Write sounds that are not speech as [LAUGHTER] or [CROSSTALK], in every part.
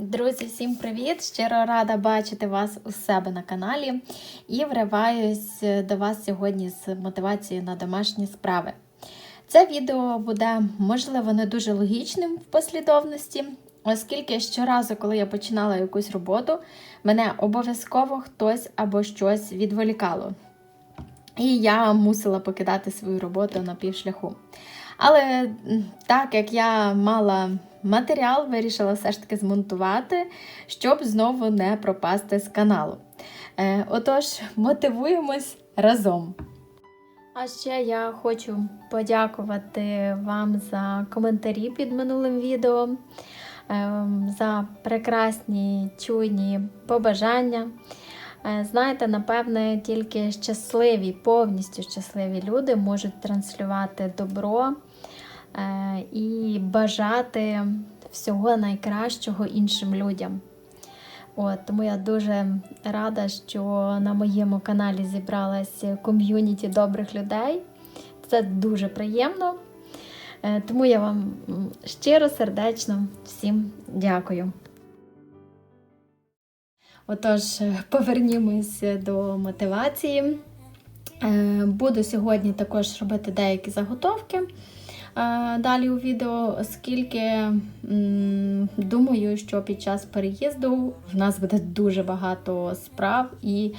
Друзі, всім привіт! Щиро рада бачити вас у себе на каналі і вриваюсь до вас сьогодні з мотивацією на домашні справи. Це відео буде, можливо, не дуже логічним в послідовності, оскільки щоразу, коли я починала якусь роботу, мене обов'язково хтось або щось відволікало. І я мусила покидати свою роботу на півшляху. Але так як я мала матеріал, вирішила все ж таки змонтувати, щоб знову не пропасти з каналу. Е, отож, мотивуємось разом. А ще я хочу подякувати вам за коментарі під минулим відео, ем, за прекрасні чуйні побажання. Е, Знаєте, напевне, тільки щасливі, повністю щасливі люди можуть транслювати добро і бажати всього найкращого іншим людям. От, тому я дуже рада, що на моєму каналі зібралась ком'юніті добрих людей. Це дуже приємно. Е, Тому я вам щиро, сердечно всім дякую. Отож, е, повернімось до мотивації. Е, Буду сьогодні також робити деякі заготовки е, далі у відео, оскільки думаю, що під час переїзду в нас буде дуже багато справ і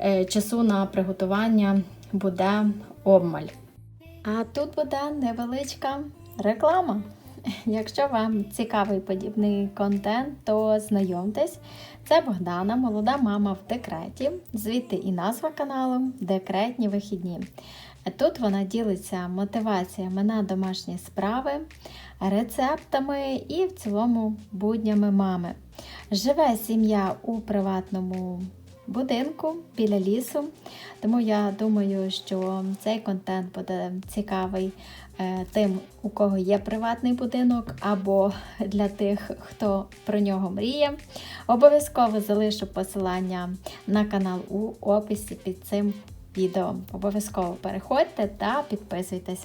е, часу на приготування буде обмаль. А тут буде невеличка реклама. Якщо вам цікавий подібний контент, то знайомтесь. Це Богдана, молода мама в декреті. Звідти і назва каналу Декретні вихідні. Тут вона ділиться мотиваціями на домашні справи, рецептами і в цілому буднями мами. Живе сім'я у приватному будинку біля лісу, тому я думаю, що цей контент буде цікавий е, тим, у кого є приватний будинок, або для тих, хто про нього мріє. Обов'язково залишу посилання на канал у описі під цим відео. Обов'язково переходьте та підписуйтесь.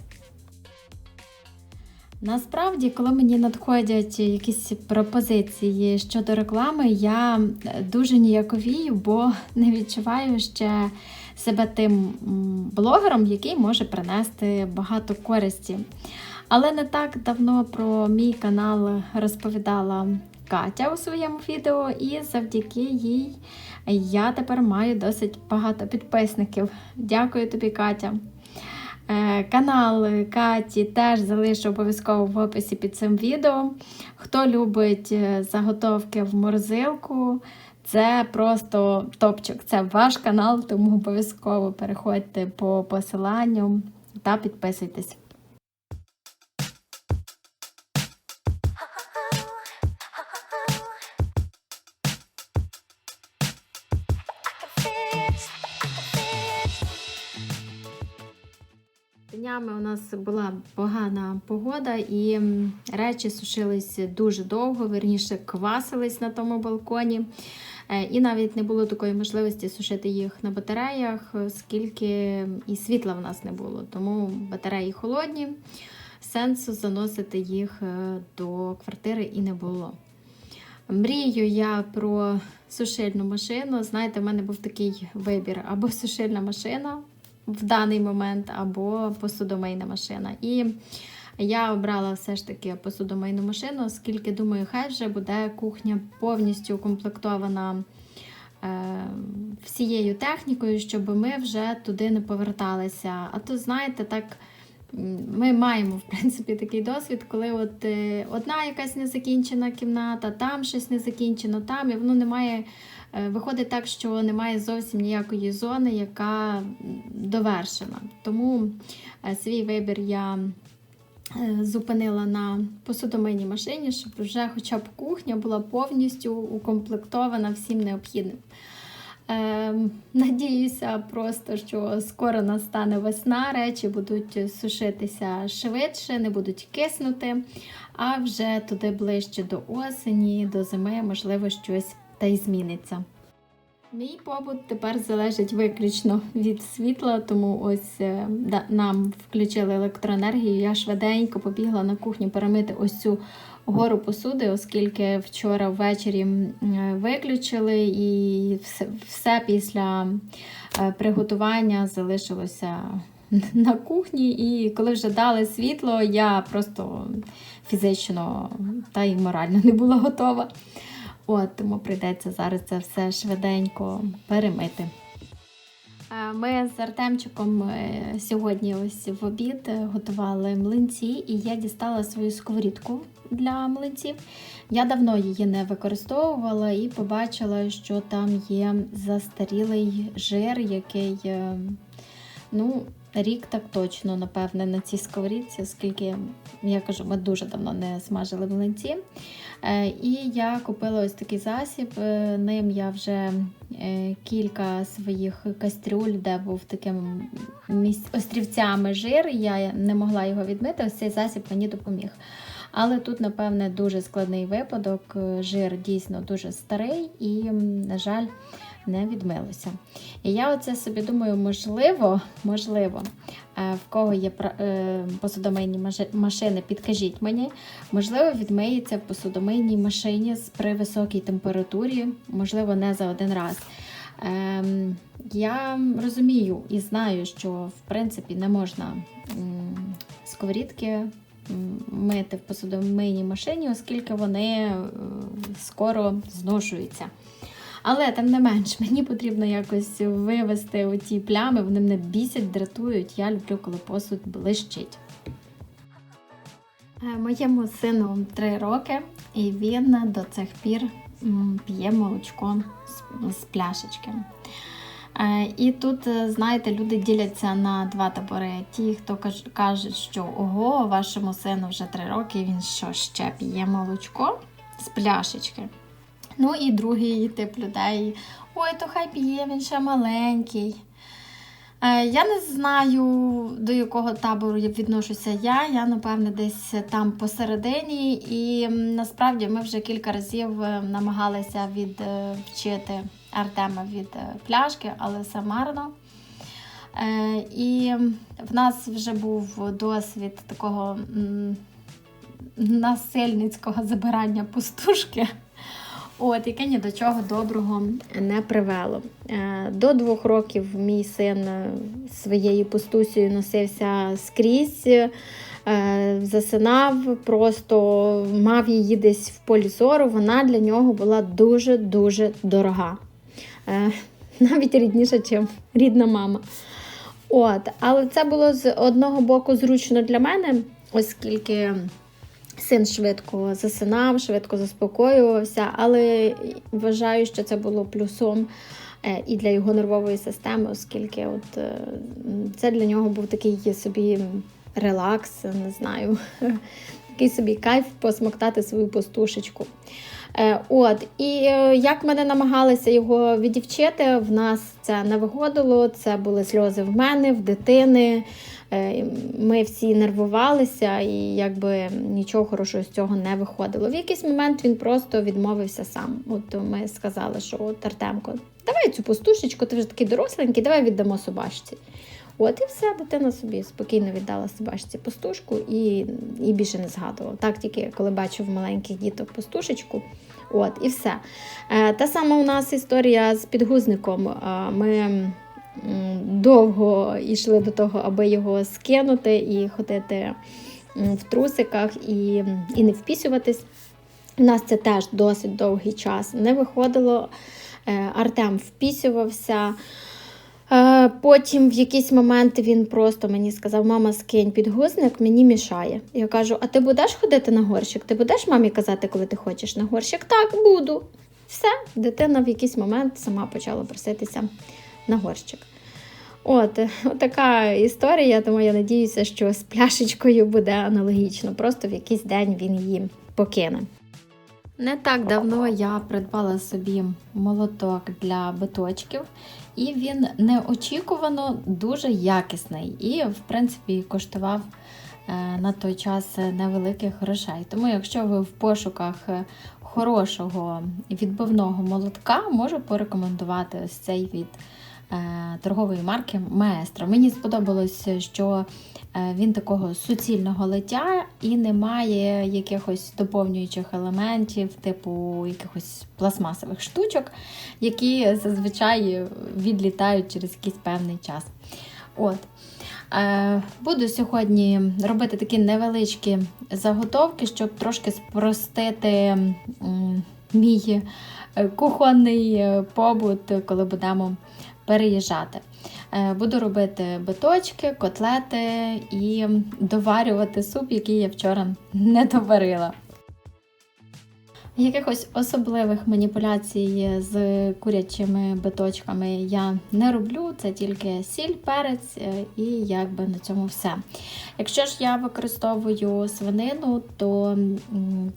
Насправді, коли мені надходять якісь пропозиції щодо реклами, я дуже ніяковію, бо не відчуваю ще себе тим блогером, який може принести багато користі. Але не так давно про мій канал розповідала Катя у своєму відео, і завдяки їй я тепер маю досить багато підписників. Дякую тобі, Катя. Е, Канал Каті теж залишу обов'язково в описі під цим відео. Хто любить е, заготовки в морозилку, це просто топчик. Це ваш канал, тому обов'язково переходьте по посиланню та підписуйтесь. Днями у нас була погана погода, і речі сушились дуже довго, верніше квасились на тому балконі. Е, І навіть не було такої можливості сушити їх на батареях, оскільки і світла в нас не було. Тому батареї холодні, сенсу заносити їх е, до квартири і не було. Мрію я про сушильну машину. Знаєте, в мене був такий вибір: або сушильна машина в даний момент, або посудомийна машина. І я обрала все ж таки посудомийну машину, оскільки думаю, хай вже буде кухня повністю укомплектована е, всією технікою, щоб ми вже туди не поверталися. А то, знаєте, так. Ми маємо в принципі такий досвід, коли от е, одна якась незакінчена кімната, там щось не закінчено, там і воно не має. е, Виходить так, що немає зовсім ніякої зони, яка довершена. Тому е, свій вибір я зупинила на посудомийній машині, щоб вже хоча б кухня була повністю укомплектована всім необхідним. Ем, Надіюся, просто що скоро настане весна, речі будуть сушитися швидше, не будуть киснути, а вже туди ближче до осені, до зими, можливо, щось та й зміниться. Мій побут тепер залежить виключно від світла, тому ось е, нам включили електроенергію. Я швиденько побігла на кухню перемити ось цю гору посуди, оскільки вчора ввечері е, виключили, і все, після е, приготування залишилося [LAUGHS] на кухні. І коли вже дали світло, я просто фізично та й морально не була готова. От, тому прийдеться зараз це все швиденько перемити. Е, Ми з Артемчиком е, сьогодні ось в обід е, готували млинці, і я дістала свою сковорідку для млинців. Я давно її не використовувала і побачила, що там є застарілий жир, який, ну, рік так точно, напевне, на цій сковорідці, оскільки, я кажу, ми дуже давно не смажили млинці. Е, І я купила ось такий засіб. е, Ним я вже е, кілька своїх кастрюль, де був таким острівцями жир. Я не могла його відмити. Ось цей засіб мені допоміг. Але тут, напевне, дуже складний випадок. Жир дійсно дуже старий і, на жаль, не відмилося. І я оце собі думаю, можливо, можливо, е, в кого є е, посудомийні машини, підкажіть мені, можливо, відмиється в посудомийній машині при високій температурі, можливо, не за один раз. Ем, я розумію і знаю, що в принципі не можна сковорідки мити в посудомийній машині, оскільки вони е, скоро зношуються. Але тим не менш, [LAUGHS] мені потрібно якось вивести оті плями, вони мене бісять, дратують. Я люблю, коли посуд блищить. Е, Моєму сину 3 роки, і він до цих пір п'є молочко з, пляшечки. Е, І тут, е, знаєте, люди діляться на два табори. Ті, хто каж- кажуть, що ого, вашому сину вже 3 роки, він що ще п'є молочко з пляшечки. Ну і другий тип людей. Ой, то хай п'є, він ще маленький. Е, Я не знаю, до якого табору відношуся я. Я, напевне, десь там посередині. І насправді ми вже кілька разів е, намагалися відвчити Артема від е, пляшки, але все марно. Е, І в нас вже був досвід такого насильницького забирання пустушки. От, яке ні до чого доброго не привело. Е, До двох років мій син своєю пустусею носився скрізь, е, засинав, просто мав її десь в полі зору. Вона для нього була дуже-дуже дорога. Е, Навіть рідніша, ніж рідна мама. От, але це було з одного боку зручно для мене, оскільки син швидко засинав, швидко заспокоювався, але вважаю, що це було плюсом е, і для його нервової системи, оскільки от, е, це для нього був такий собі релакс, не знаю, [LAUGHS] такий собі кайф посмоктати свою пустушечку. Е, От, і як ми не намагалися його відівчити, в нас це не виходило. Це були сльози в мене, в дитини. Е, Ми всі нервувалися, і якби нічого хорошого з цього не виходило. В якийсь момент він просто відмовився сам. От ми сказали, що от Артемко, давай цю пустушечку, ти вже такий доросленький, давай віддамо собачці. От і все, дитина собі спокійно віддала собачці пустушку і, і більше не згадувала. Так тільки коли бачив маленьких діток пустушечку. От, і все. Е, та сама у нас історія з підгузником. Е, ми довго йшли до того, аби його скинути і ходити в трусиках і, і не впісюватись. У нас це теж досить довгий час не виходило. Е, Артем впісювався. Е, Потім в якийсь момент він просто мені сказав: мама, скинь підгузник, мені мішає. Я кажу: а ти будеш ходити на горщик? Ти будеш мамі казати, коли ти хочеш на горщик? Так, буду. Все, дитина в якийсь момент сама почала проситися на горщик. От, [LAUGHS] така історія, тому я надіюся, що з пляшечкою буде аналогічно. Просто в якийсь день він її покине. Не так давно я придбала собі молоток для биточків, і він неочікувано дуже якісний і, в принципі, коштував е, на той час невеликих грошей. Тому, якщо ви в пошуках е, хорошого відбивного молотка, можу порекомендувати ось цей від торгової марки Маестро. Мені сподобалось, що е, він такого суцільного лиття і немає якихось доповнюючих елементів, типу якихось пластмасових штучок, які зазвичай відлітають через якийсь певний час. От. Е, Буду сьогодні робити такі невеличкі заготовки, щоб трошки спростити мій е, кухонний е, побут, коли будемо переїжджати. Е, Буду робити биточки, котлети і доварювати суп, який я вчора не доварила. Якихось особливих маніпуляцій з курячими биточками я не роблю, це тільки сіль, перець е, і якби на цьому все. Якщо ж я використовую свинину, то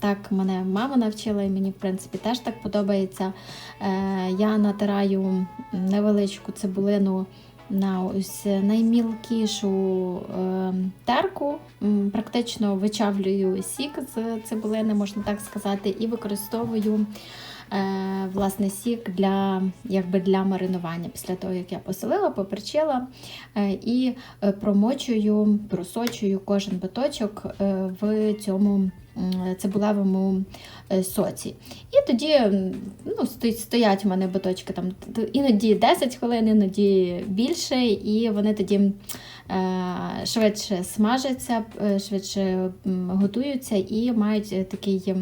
так мене мама навчила, і мені в принципі теж так подобається. Е, Я натираю невеличку цибулину на ось наймілкішу е, терку, практично вичавлюю сік з цибулини, можна так сказати, і використовую е, власне сік для, якби для маринування. Після того, як я посолила, поперчила е, і е, промочую, просочую кожен биточок е, в цьому цибулевому е, соці. І тоді ну, стоять у мене биточки там іноді 10 хвилин, іноді більше, і вони тоді е, швидше смажаться, е, швидше готуються і мають такий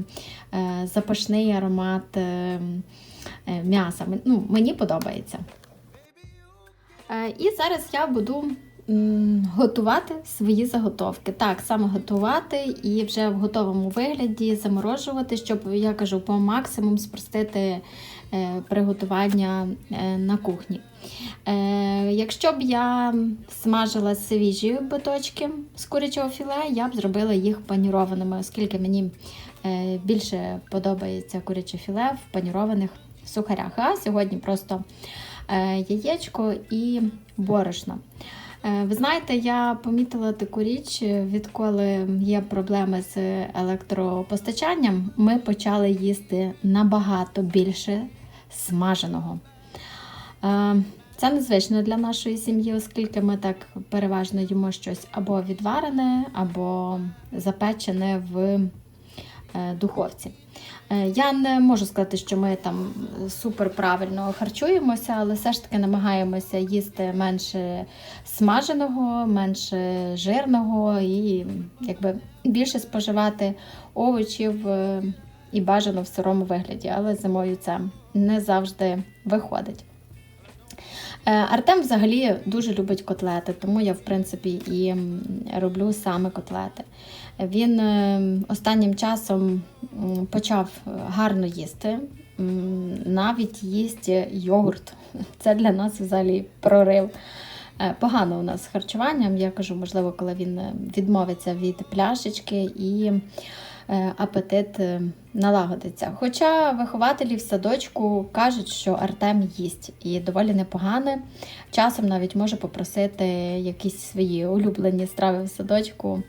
запашний аромат м'яса. Ну, мені подобається. І зараз я буду готувати свої заготовки. Так, саме готувати і вже в готовому вигляді заморожувати, щоб я кажу, по максимуму спростити е, приготування е, на кухні. Е, Якщо б я смажила свіжі биточки з курячого філе, я б зробила їх панірованими, оскільки мені більше подобається куряче філе в панірованих сухарях. А сьогодні просто яєчко і борошно. Е, Ви знаєте, я помітила таку річ, е, відколи є проблеми з електропостачанням, ми почали їсти набагато більше смаженого. Е, Це незвично для нашої сім'ї, оскільки ми так переважно їмо щось або відварене, або запечене в духовці. Е, Я не можу сказати, що ми там супер правильно харчуємося, але все ж таки намагаємося їсти менше смаженого, менше жирного і якби більше споживати овочів е, і бажано в сирому вигляді, але зимою це не завжди виходить. Е, Артем взагалі дуже любить котлети, тому я, в принципі, і роблю саме котлети. Він е, останнім часом почав гарно їсти, навіть їсть йогурт. [LAUGHS] Це для нас взагалі прорив. Е, Погано у нас з харчуванням. Я кажу, можливо, коли він відмовиться від пляшечки і апетит е, налагодиться. Хоча вихователі в садочку кажуть, що Артем їсть і доволі непогане. Часом навіть може попросити якісь свої улюблені страви в садочку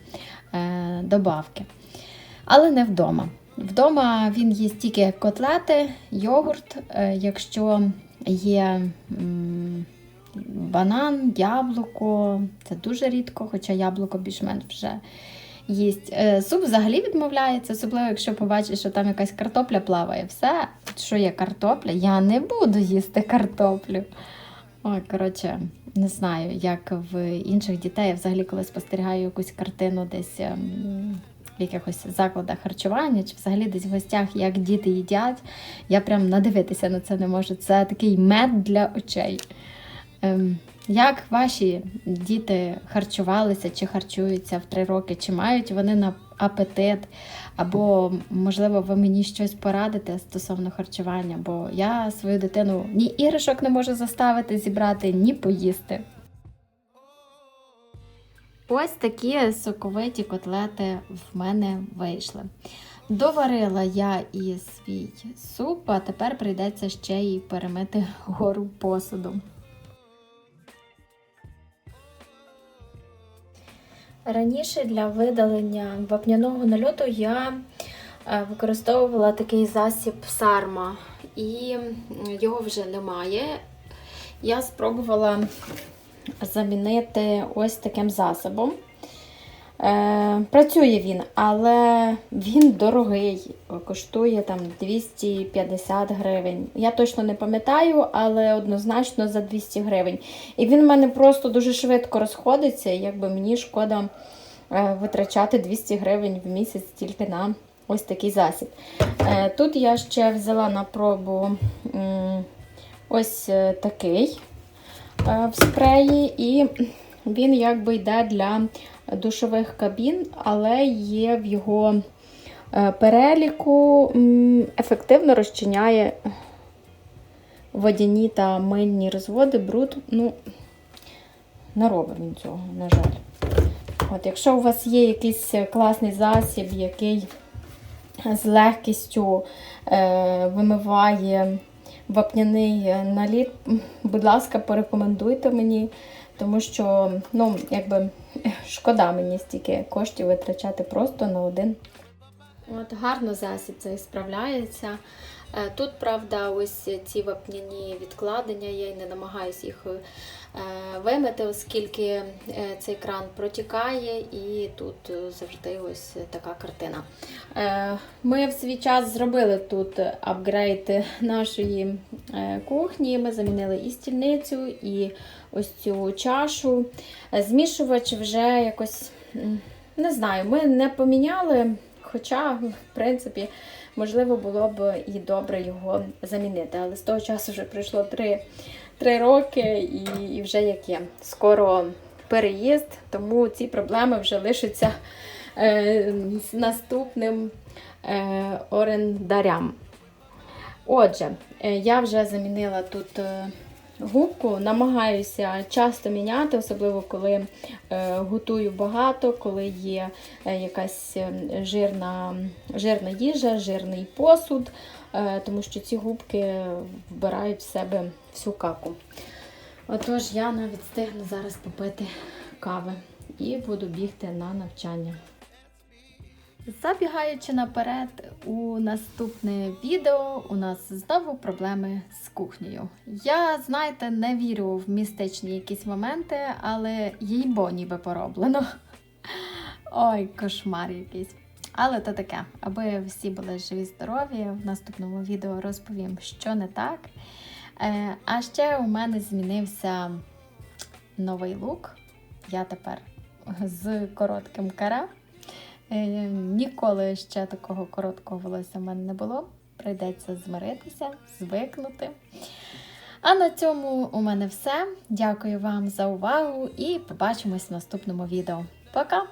е, добавки. Але не вдома. Вдома він їсть тільки котлети, йогурт. Е, Якщо є банан, яблуко, це дуже рідко, хоча яблуко більш-менш вже їсть. Е, Суп взагалі відмовляється, особливо якщо побачиш, що там якась картопля плаває. Все, що є картопля, я не буду їсти картоплю. Ой, коротше, не знаю, як в інших дітей. Я взагалі, коли спостерігаю якусь картину десь ем, в якихось закладах харчування, чи взагалі десь в гостях, як діти їдять, я прям надивитися на це не можу. Це такий мед для очей. Ем, як ваші діти харчувалися чи харчуються в три роки? Чи мають вони на апетит? Або, можливо, ви мені щось порадите стосовно харчування, бо я свою дитину ні іграшок не можу заставити зібрати, ні поїсти. Ось такі соковиті котлети в мене вийшли. Доварила я і свій суп, а тепер прийдеться ще й перемити гору посуду. Раніше для видалення вапняного нальоту я е, використовувала такий засіб сарма, і його вже немає. я спробувала замінити ось таким засобом. Е, працює він, але він дорогий, коштує там 250 гривень. Я точно не пам'ятаю, але однозначно за 200 гривень. І він в мене просто дуже швидко розходиться, і якби мені шкода е, витрачати 200 гривень в місяць тільки на ось такий засіб. Е, тут я ще взяла на пробу ось е, такий е, в спреї, і він якби йде для душових кабін, але є в його е, переліку, ефективно розчиняє водяні та мильні розводи, бруд. Ну, не робить він цього, на жаль. От, якщо у вас є якийсь класний засіб, який з легкістю е, вимиває вапняний наліт, будь ласка, порекомендуйте мені, тому що, ну, якби шкода мені стільки коштів витрачати просто на один. От гарно засіб цей справляється. Е, Тут, правда, ось ці вапняні відкладення, я й не намагаюся їх е, вимити, оскільки е, цей кран протікає, і тут завжди ось така картина. Ми в свій час зробили тут апгрейд нашої кухні. Ми замінили і стільницю, і ось цю чашу. Змішувач вже якось не знаю, ми не поміняли. Хоча, в принципі, можливо, було б і добре його замінити. Але з того часу вже пройшло три, три роки і, і вже як є. Скоро переїзд, тому ці проблеми вже лишаться е, з наступним е, орендарям. Отже, е, я вже замінила тут е, губку, намагаюся часто міняти, особливо коли е, готую багато, коли є е, якась е, жирна, жирна їжа, жирний посуд, тому що ці губки вбирають в себе всю каку. Отож, я навіть встигну зараз попити кави і буду бігти на навчання. Забігаючи наперед, у наступне відео у нас знову проблеми з кухнею. Я, знаєте, не вірю в містичні якісь моменти, але їй бо ніби пороблено. Ой, кошмар якийсь. Але то таке, аби всі були живі, здорові, в наступному відео розповім, що не так. Е, а ще у мене змінився новий лук. Я тепер з коротким каре. Е, Ніколи ще такого короткого волосся в мене не було. Прийдеться змиритися, звикнути. А на цьому у мене все. Дякую вам за увагу і побачимось в наступному відео. Пока!